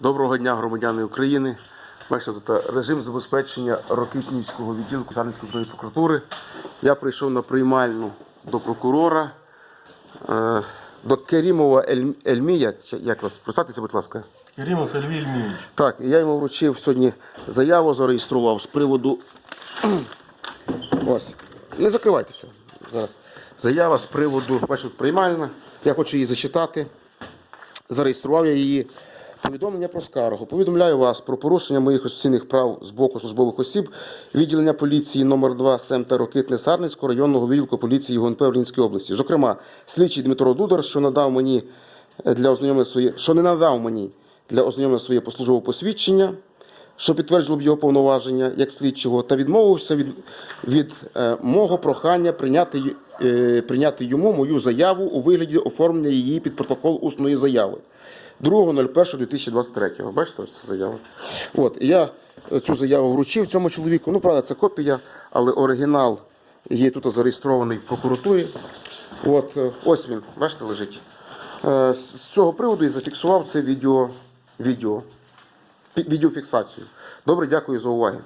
Доброго дня, громадяни України. Бачите, тут режим забезпечення Рокитнівського відділку Сарненської прокуратури. Я прийшов на приймальну до прокурора, е, до Керімова Ель- Ельмія. Як вас? Представтеся, будь ласка. Керимов Ельві Ільмійович. Так, я йому вручив сьогодні заяву, зареєстрував з приводу. Ось. Не закривайтеся зараз. Заява з приводу, бачите, приймальна. Я хочу її зачитати. Зареєстрував я її. Повідомлення про скаргу. Повідомляю вас про порушення моїх конституційних прав з боку службових осіб відділення поліції номер 2 СЕМ та Рокитне Сарницького районного відділку поліції ГУНП в Рівненській області. Зокрема, слідчий Дмитро Дудар, що надав мені е, для ознайомлення своє, що не надав мені для ознайомлення своє послужбове посвідчення, що підтверджувало б його повноваження як слідчого, та відмовився від, від е, мого прохання прийняти, прийняти йому мою заяву у вигляді оформлення її під протокол усної заяви. 2.01.2023. Бачите, ось ця заява. От, я е, цю заяву вручив цьому чоловіку. Ну, правда, це копія, але оригінал є тут зареєстрований в прокуратурі. От, е, ось він, бачите, лежить. Е, з цього приводу я зафіксував це відео, відео, відеофіксацію. Добре, дякую за увагу.